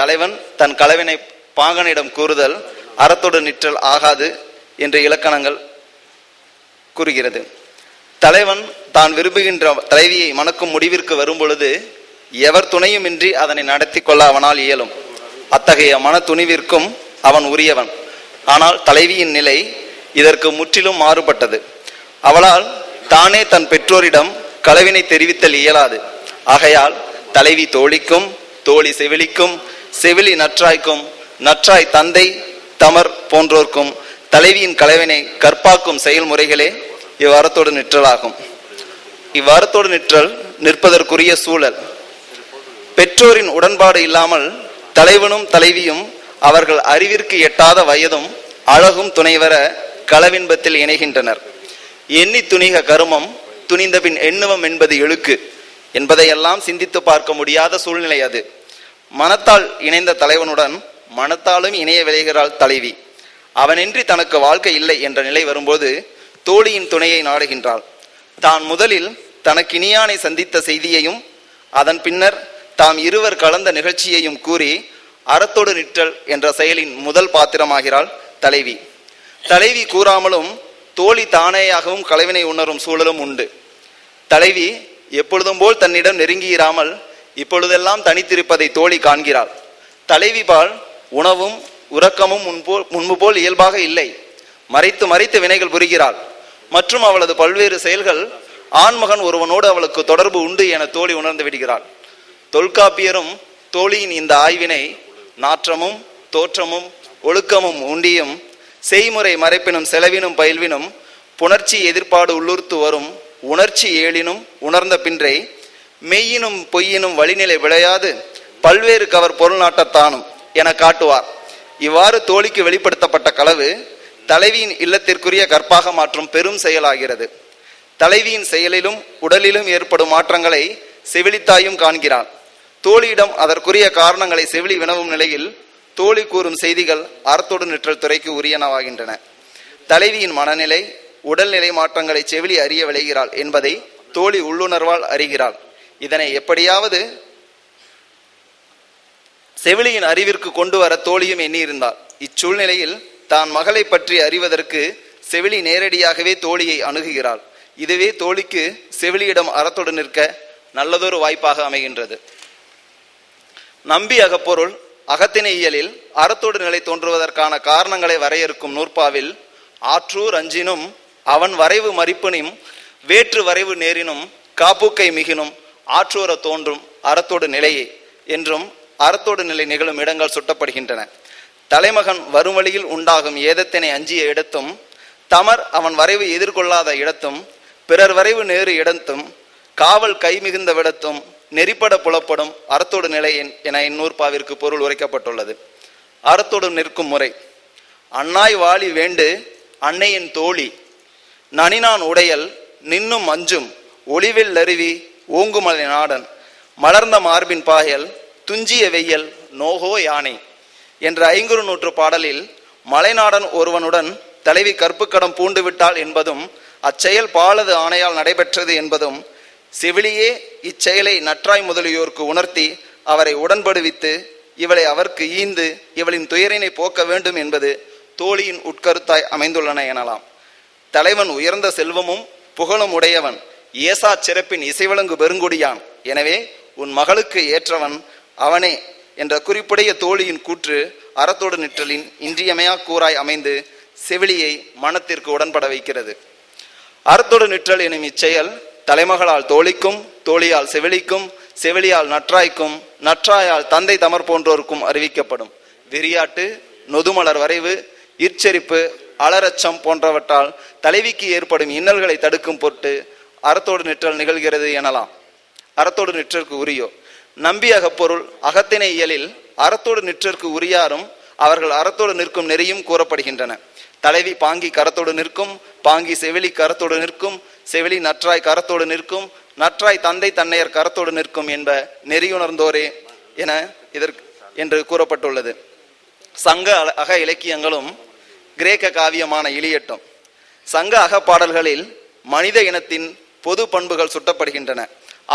தலைவன் தன் கலவினை பாங்கனிடம் கூறுதல் அறத்தோடு நிற்றல் ஆகாது என்று இலக்கணங்கள் கூறுகிறது. தலைவன் தான் விரும்புகின்ற தலைவியை மணக்கும் முடிவிற்கு வரும்பொழுது எவர் துணையுமின்றி அதனை நடத்தி கொள்ள அவனால் இயலும். அத்தகைய மன துணிவிற்கும் அவன் உரியவன். ஆனால் தலைவியின் நிலை இதற்கு முற்றிலும் மாறுபட்டது. அவளால் தானே தன் பெற்றோரிடம் கலவினை தெரிவித்தல் இயலாது. ஆகையால் தலைவி தோழிக்கும் தோழி செவிலிக்கும் செவிலி நற்றாய்க்கும் நற்றாய் தந்தை தமர் போன்றோர்க்கும் தலைவியின் களவினை கற்பாக்கும் செயல்முறைகளே இவ்வாரத்தோடு நிற்றலாகும். இவ்வாரத்தோடு நிற்றல் நிற்பதற்குரிய சூழல். பெற்றோரின் உடன்பாடு இல்லாமல் தலைவனும் தலைவியும் அவர்கள் அறிவிற்கு எட்டாத வயதும் அழகும் துணைவர களவின்பத்தில் இணைகின்றனர். எண்ணி துணிக கருமம் துணிந்தபின் எண்ணுவம் என்பது எழுக்கு. என்பதையெல்லாம் சிந்தித்து பார்க்க முடியாத சூழ்நிலை அது. மனத்தால் இணைந்த தலைவனுடன் மனத்தாலும் இணைய விளைகிறாள் தலைவி. அவனின்றி தனக்கு வாழ்க்கை இல்லை என்ற நிலை வரும்போது தோழியின் துணையை நாடுகின்றாள். தான் முதலில் தனக்கு இனியானை சந்தித்த செய்தியையும் அதன் பின்னர் தாம் இருவர் கலந்த நிகழ்ச்சியையும் கூறி அறத்தோடு நிற்றல் என்ற செயலின் முதல் பாத்திரமாகிறாள் தலைவி. தலைவி கூறாமலும் தோழி தானேயாகவும் கலைவினை உணரும் சூழலும் உண்டு. தலைவி எப்பொழுதும் போல் தன்னிடம் நெருங்கியிராமல் இப்பொழுதெல்லாம் தனித்திருப்பதை தோழி காண்கிறாள். தலைவிபால் உணவும் உறக்கமும் முன்போல் முன்பு போல் இயல்பாக இல்லை. மறைத்து மறைத்து வினைகள் புரிகிறாள். மற்றும் அவளது பல்வேறு செயல்கள் ஆண்மகன் ஒருவனோடு அவளுக்கு தொடர்பு உண்டு என தோழி உணர்ந்து விடுகிறாள். தொல்காப்பியரும் தோழியின் இந்த ஆய்வினை நாற்றமும் தோற்றமும் ஒழுக்கமும் உண்டியும் செய்முறை மறைப்பினும் செலவினும் பயில்வினும் புணர்ச்சி எதிர்ப்பாடு உள்ளுர்த்து வரும் உணர்ச்சி ஏழினும் உணர்ந்த பின்றே மெய்யினும் பொய்யினும் வழிநிலை விளையாது. பல்வேறு கவர் பொருள் நாட்டத்தானும் என காட்டுவார். இவ்வாறு தோழிக்கு வெளிப்படுத்தப்பட்ட களவு தலைவியின் இல்லத்திற்குரிய கற்பாக மாற்றும் பெரும் செயலாகிறது. தலைவியின் செயலிலும் உடலிலும் ஏற்படும் மாற்றங்களை செவிலித்தாயும் காண்கிறாள் தோழியிடம் அதற்குரிய காரணங்களை செவிலி வினவும் நிலையில் தோழி கூறும் செய்திகள் அறத்தோடு நிற்றல் துறைக்கு உரியனவாகின்றன. தலைவியின் மனநிலை உடல்நிலை மாற்றங்களை செவிலி அறிய விளைகிறாள் என்பதை தோழி உள்ளுணர்வால் அறிகிறாள். இதனை எப்படியாவது செவிலியின் அறிவிற்கு கொண்டு வர தோழியும் எண்ணியிருந்தார். இச்சூழ்நிலையில் தான் மகளை பற்றி அறிவதற்கு செவிலி நேரடியாகவே தோழியை அணுகுகிறாள். இதுவே தோழிக்கு செவிலியிடம் அறத்துடன் நிற்க நல்லதொரு வாய்ப்பாக அமைகின்றது. நம்பி அகப்பொருள் அகத்தினை இயலில் அறத்தோடு நிலை தோன்றுவதற்கான காரணங்களை வரையறுக்கும் நூற்பாவில் ஆற்றூர் அஞ்சினும் அவன் வரைவு மறிப்பினும் வேற்று வரைவு நேரினும் காப்புக்கை மிகினும் ஆற்றூர தோன்றும் அறத்தோடு நிலையே என்றும் அறத்தோடு நிலை நிகழும் இடங்கள் சுட்டப்படுகின்றன. தலைமகன் வரும் வழியில் உண்டாகும் ஏதத்தினை அஞ்சிய இடத்தும் தமர் அவன் வரைவு எதிர்கொள்ளாத இடத்தும் பிறர் வரைவு நேரு இடத்தும் காவல் கை மிகுந்த விடத்தும் நெறிப்பட புலப்படும் அறத்தோடு நிலை என்- என இந்நூற்பாவிற்கு பொருள் உரைக்கப்பட்டுள்ளது. அறத்தோடு நிற்கும் முறை. அன்னாய் வாழி வேண்டு அன்னையின் தோழி. நனினான் உடையல் நின்னும் அஞ்சும் ஒளிவில் அருவி ஓங்குமலை நாடன் மலர்ந்த மார்பின் பாயல் துஞ்சிய வெய்யல் நோகோ யானை என்ற ஐங்குறு நூற்று பாடலில் மலைநாடன் ஒருவனுடன் தலைவி கற்புக்கடம் பூண்டு விட்டாள் என்பதும் அச்செயல் பாலது ஆணையால் நடைபெற்றது என்பதும் செவிலியே இச்செயலை நற்றாய் முதலியோருக்கு உணர்த்தி அவரை உடன்படுவித்து இவளை அவர்க்கு ஈந்து இவளின் துயரினை போக்க வேண்டும் என்பது தோழியின் உட்கருத்தாய் அமைந்துள்ளன எனலாம். தலைவன் உயர்ந்த செல்வமும் புகழும் உடையவன் ஏசா சிறப்பின் இசைவழங்கு பெருங்குடியான். எனவே உன் மகளுக்கு ஏற்றவன் அவனே என்ற குறிப்புடைய தோழியின் கூற்று அறத்தோடு நிற்றலின் இன்றியமையா கூறாய் அமைந்து செவிலியை மனத்திற்கு உடன்பட வைக்கிறது. அறத்தோடு நிற்றல் எனும் இச்செயல் தலைமகளால் தோழிக்கும் தோழியால் செவிலிக்கும் செவிலியால் நற்றாய்க்கும் நற்றாயால் தந்தை தமர் போன்றோருக்கும் அறிவிக்கப்படும். விரியாட்டு நொதுமலர் வரைவு இற்செரிப்பு அலரச்சம் போன்றவற்றால் தலைவிக்கு ஏற்படும் இன்னல்களை தடுக்கும் பொருட்டு அறத்தோடு நிற்றல் நிகழ்கிறது எனலாம். அறத்தோடு நிற்றற்கு உரியோ? நம்பி அகப்பொருள் அகத்தினை இயலில் அறத்தோடு நிற்றற்கு உரியாரும் அவர்கள் அறத்தோடு நிற்கும் நெறியும் கூறப்படுகின்றன. தலைவி பாங்கி கரத்தோடு நிற்கும் பாங்கி செவிலி கரத்தோடு நிற்கும் செவிலி நற்றாய் கரத்தோடு நிற்கும் நற்றாய் தந்தை தன்னையர் கரத்தோடு நிற்கும் என்ப நெறியுணர்ந்தோரே என இதற்கு என்று கூறப்பட்டுள்ளது. சங்க அல- அக இலக்கியங்களும் கிரேக்க காவியமான இலியட்டும். சங்க அகப்பாடல்களில் மனித இனத்தின் பொது பண்புகள் சுட்டப்படுகின்றன.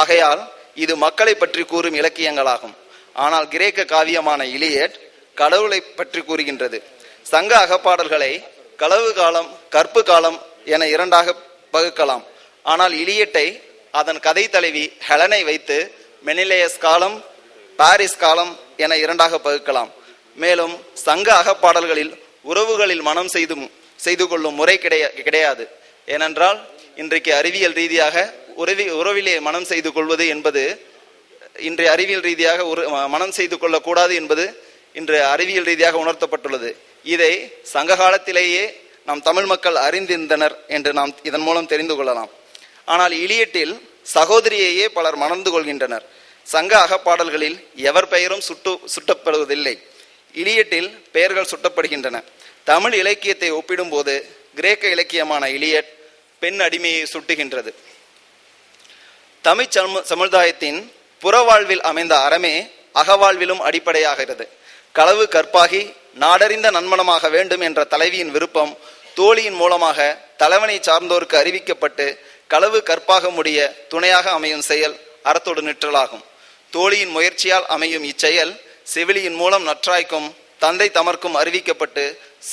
ஆகையால் இது மக்களை பற்றி கூறும் இலக்கியங்களாகும். ஆனால் கிரேக்க காவியமான இலியட் கடவுளை பற்றி கூறுகின்றது. சங்க அகப்பாடல்களை களவு காலம் கற்பு காலம் என இரண்டாக பகுக்கலாம் ஆனால் இலியட்டை அதன் கதை தலைவி ஹெலனை வைத்து மெனிலேயஸ் காலம் பாரிஸ் காலம் என இரண்டாக பகுக்கலாம் மேலும் சங்க அகப்பாடல்களில் உறவுகளில் மனம் செய்தும் செய்து கொள்ளும் முறை கிடையாது. ஏனென்றால் இன்றைக்கு அறிவியல் ரீதியாக உறவி உறவிலே மனம் செய்து கொள்வது என்பது இன்றைய அறிவியல் ரீதியாக ஒரு மனம் செய்து கொள்ளக்கூடாது என்பது இன்று அறிவியல் ரீதியாக உணர்த்தப்பட்டுள்ளது. இதை சங்க காலத்திலேயே நம் தமிழ் மக்கள் அறிந்திருந்தனர் என்று நாம் இதன் மூலம் தெரிந்து கொள்ளலாம். ஆனால் இலியட்டில் சகோதரியையே பலர் மணந்து கொள்கின்றனர். சங்க அகப்பாடல்களில் எவர் பெயரும் சுட்டு சுட்டப்படுவதில்லை. இலியட்டில் பெயர்கள் சுட்டப்படுகின்றன. தமிழ் இலக்கியத்தை ஒப்பிடும்போது கிரேக்க இலக்கியமான இலியட் பெண் அடிமையை சுட்டுகின்றது. தமிழ் சமு சமுதாயத்தின் புறவாழ்வில் அமைந்த அறமே அகவாழ்விலும் அடிப்படையாகிறது. களவு கற்பாகி நாடறிந்த நன்மனமாக வேண்டும் என்ற தலைவியின் விருப்பம் தோழியின் மூலமாக தலைவனை சார்ந்தோருக்கு அறிவிக்கப்பட்டு களவு கற்பாக முடிய துணையாக அமையும் செயல் அறத்தோடு நிற்றலாகும். தோழியின் முயற்சியால் அமையும் இச்செயல் செவிலியின் மூலம் நற்றாய்க்கும் தந்தை தமர்க்கும் அறிவிக்கப்பட்டு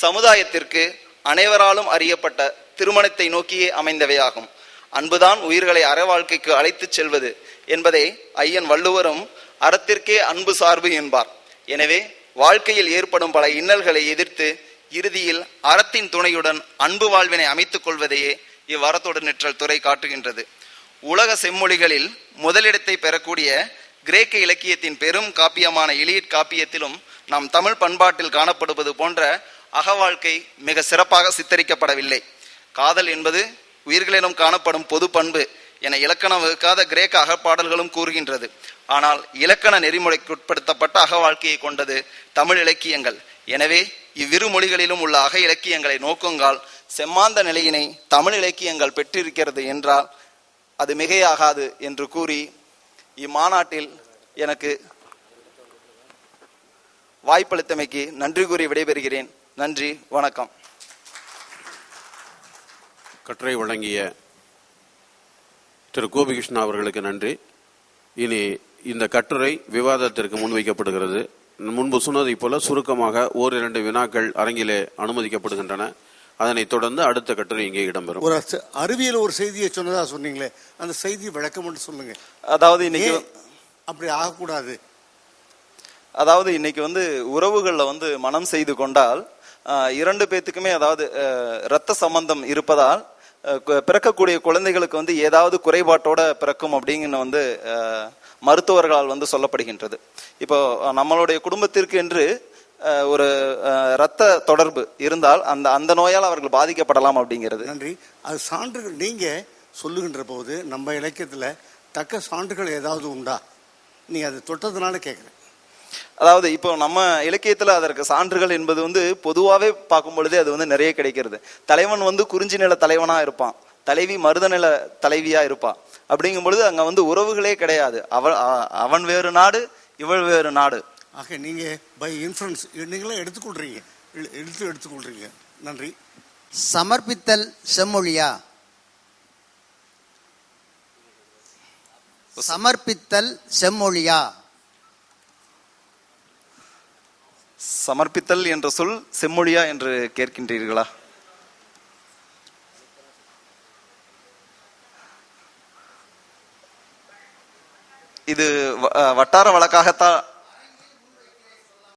சமுதாயத்திற்கு அனைவராலும் அறியப்பட்ட திருமணத்தை நோக்கியே அமைந்தவையாகும். அன்புதான் உயிர்களை அற வாழ்க்கைக்கு அழைத்துச் செல்வது என்பதை ஐயன் வள்ளுவரும் அறத்திற்கே அன்பு சார்பு என்பார். எனவே வாழ்க்கையில் ஏற்படும் பல இன்னல்களை எதிர்த்து இறுதியில் அறத்தின் துணையுடன் அன்பு வாழ்வினை அமைத்துக் கொள்வதையே இவ்வறத்தோடு நிற்றல் துறை காட்டுகின்றது. உலக செம்மொழிகளில் முதலிடத்தை பெறக்கூடிய கிரேக்க இலக்கியத்தின் பெரும் காப்பியமான இலியட் காப்பியத்திலும் நம் தமிழ் பண்பாட்டில் காணப்படுவது போன்ற அகவாழ்க்கை மிக சிறப்பாக சித்தரிக்கப்படவில்லை. காதல் என்பது உயிர்களிடம் காணப்படும் பொது பண்பு என இலக்கணம் வகுக்காத கிரேக்க அகப்பாடல்களும் கூறுகின்றது. ஆனால் இலக்கண நெறிமுறைக்குட்படுத்தப்பட்ட அக வாழ்க்கையை கொண்டது தமிழ் இலக்கியங்கள். எனவே இவ்விரு மொழிகளிலும் உள்ள அக இலக்கியங்களை நோக்குங்கால் செம்மாந்த நிலையினை தமிழ் இலக்கியங்கள் பெற்றிருக்கிறது என்றால் அது மிகையாகாது என்று கூறி இம்மாநாட்டில் எனக்கு வாய்ப்பளித்தமைக்கு நன்றி கூறி விடைபெறுகிறேன். நன்றி வணக்கம். கட்டுரை வழங்கிய திரு கோபிகிருஷ்ணா அவர்களுக்கு நன்றி. இனி இந்த கட்டுரை விவாதத்திற்கு முன்வைக்கப்படுகிறது. முன்பு சொன்னதைப் போல சுருக்கமாக ஓரிரண்டு வினாக்கள் அரங்கிலே அனுமதிக்கப்படுகின்றன. அதனைத் தொடர்ந்து அடுத்த கட்டுரை இங்கே இடம்பெறும். ஒரு அச- அறிவியல் ஒரு செய்தியை சொன்னதா சொன்னீங்களே அந்த செய்தி விளக்கம் மட்டும் சொல்லுங்க. அதாவது இன்னைக்கு ஏன் அப்படி ஆகக்கூடாது? அதாவது இன்னைக்கு வந்து உறவுகளில் வந்து மனம் செய்து கொண்டால் ஆஹ், இரண்டு பேத்துக்குமே அதாவது ஆஹ், இரத்த சம்பந்தம் இருப்பதால் பிறக்கக்கூடிய குழந்தைகளுக்கு வந்து ஏதாவது குறைபாட்டோட பிறக்கும் அப்படிங்கிற வந்து மருத்துவர்களால் வந்து சொல்லப்படுகின்றது. இப்போ நம்மளுடைய குடும்பத்திற்கு என்று ஒரு இரத்த தொடர்பு இருந்தால் அந்த அந்த நோயால் அவர்கள் பாதிக்கப்படலாம் அப்படிங்கிறது. நன்றி. அது சான்றுகள் நீங்க சொல்லுகின்ற போது நம்ம இலக்கியத்தில் தக்க சான்றுகள் ஏதாவது உண்டா? நீ அது தொட்டதுனால கேட்குறேன் அதாவது இப்போ நம்ம இலக்கியத்துல அதற்கு சான்றுகள் என்பது வந்து பொதுவாகவே பார்க்கும் பொழுதே அது வந்து நிறைய கிடைக்கிறது. தலைவன் வந்து குறிஞ்சி நில தலைவனா இருப்பான். தலைவி மருத நில தலைவியா இருப்பா அப்படிங்கும் பொழுது அங்க வந்து உறவுகளே கிடையாது. அவள் அவன் வேறு நாடு இவள் வேறு நாடு. ஆக நீங்க பை இன்ஃபுளுன்ஸ் நீங்களே எடுத்துக்கொள்றீங்க. எடுத்து எடுத்துக்கொள்றீங்க. நன்றி. சமர்ப்பித்தல் செம்மொழியா? சமர்ப்பித்தல் செம்மொழியா? சமர்ப்பித்தல் என்ற சொல் செம்மொழியா என்று கேட்கின்றீர்களா? இது வட்டார வழக்காகத்தான்